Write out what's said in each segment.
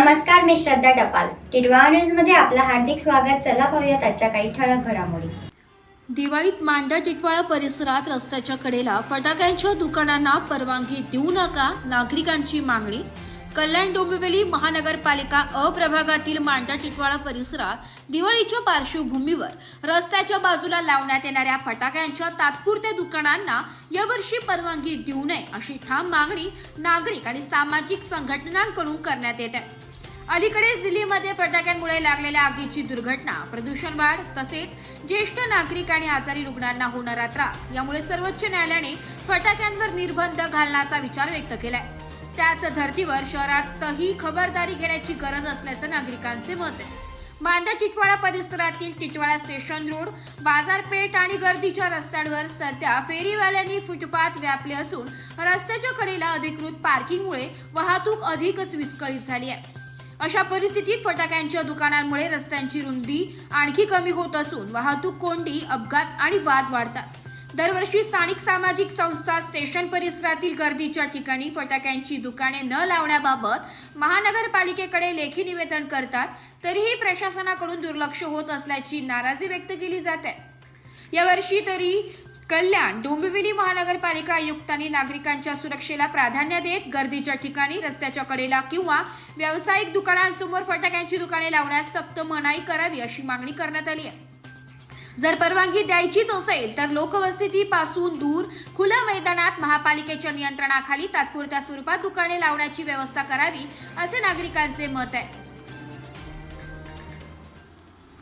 नमस्कार मी श्रद्धा टपाल. टिडवा न्यूजमध्ये आपलं हार्दिक स्वागत. चला पाहूयात आजच्या काही ठळक घडामोडी. दिवाळीत मांडा टिटवाळा परिसरात रस्त्याच्या कडेला फटाक्यांच्या दुकानांना परवानगी देऊ नका नागरिकांची मागणी. कल्याण डोंबिवली महानगरपालिका अ प्रभागातील मांडा टिटवाळा परिसरात दिवाळीच्या पार्श्वभूमीवर रस्त्याच्या बाजूला लावण्यात येणाऱ्या फटाक्यांच्या तात्पुरत्या दुकानांना यावर्षी परवानगी देऊ नये अशी ठाम मागणी नागरिक आणि सामाजिक संघटनांकडून करण्यात येत. आहे अलीकडेच दिल्लीमध्ये फटाक्यांमुळे लागलेल्या आगीची दुर्घटना प्रदूषण वाढ तसेच ज्येष्ठ नागरिक आणि आजारी रुग्णांना होणारा त्रास यामुळे सर्वोच्च न्यायालयाने फटाक्यांवर निर्बंध घालण्याचा विचार व्यक्त केलाय. त्याच धर्तीवर शहरातही खबरदारी घेण्याची गरज असल्याचं नागरिकांचे मत आहे. मांडा टिटवाळा परिसरातील टिटवाळा स्टेशन रोड बाजारपेठ आणि गर्दीच्या रस्त्यांवर सध्या फेरीवाल्यांनी फुटपाथ व्यापले असून रस्त्याच्या कडेला अधिकृत पार्किंगमुळे वाहतूक अधिकच विस्कळीत झाली आहे. अशा परिस्थितीत फटाक्यांच्या दुकानांमुळे रस्त्यांची रुंदी आणखी कमी होत असून वाहतूक कोंडी अपघात आणि वाद वाढतात. दरवर्षी स्थानिक सामाजिक संस्था स्टेशन परिसरातील गर्दीच्या ठिकाणी फटाक्यांची दुकाने न लावण्याबाबत महानगरपालिकेकडे लेखी निवेदन करतात तरीही प्रशासनाकडून दुर्लक्ष होत असल्याची नाराजी व्यक्त केली जाते यावर्षी तरी कल्याण डोंबिवली महानगरपालिका आयुक्तांनी नागरिकांच्या सुरक्षेला प्राधान्य देत गर्दीच्या ठिकाणी रस्त्याच्या कडेला किंवा व्यावसायिक दुकानांसमोर फटाक्यांची दुकाने लावण्यास सक्त मनाई करावी अशी मागणी करण्यात आली आहे. जर परवानगी द्यायचीच असेल तर लोकवस्तीपासून दूर खुल्या मैदानात महापालिकेच्या नियंत्रणाखाली तात्पुरत्या स्वरूपात दुकाने लावण्याची व्यवस्था करावी असे नागरिकांचे मत आहे.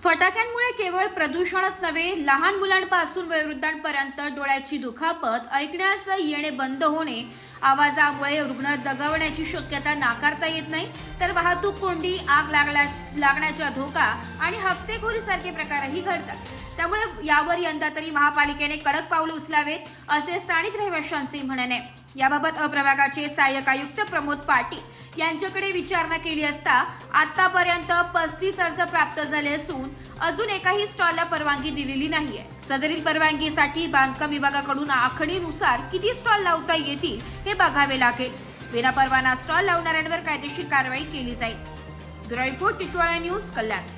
फटाक्यांमुळे केवळ प्रदूषणच नव्हे लहान मुलांपासून वयोवृद्धांपर्यंत डोळ्याची दुखापत ऐकण्यास येणे बंद होणे आवाजामुळे रुग्ण दगावण्याची शक्यता नाकारता येत नाही. तर वाहतूक कोंडी आग लागल्या लागण्याचा धोका आणि हफ्तेखोरीसारखे प्रकारही घडतात. त्यामुळे यावर यंदा तरी महापालिकेने कडक पावलं उचलावेत असे स्थानिक रहिवाशांचे म्हणणे. याबाबत अप्रभागाचे सहाय्यक आयुक्त प्रमोद पाटील यांच्याकडे विचारणा केली असता आतापर्यंत पस्तीस अर्ज प्राप्त झाले असून अजून एकाही स्टॉलला परवानगी दिलेली नाहीये. सदरील परवानगीसाठी बांधकाम विभागाकडून आखणीनुसार किती स्टॉल लावता येतील हे बघावे लागेल. विनापरवाना स्टॉल लावणाऱ्यांवर कायदेशीर कारवाई केली जाईल. Bureau report Titwala news Kalyan.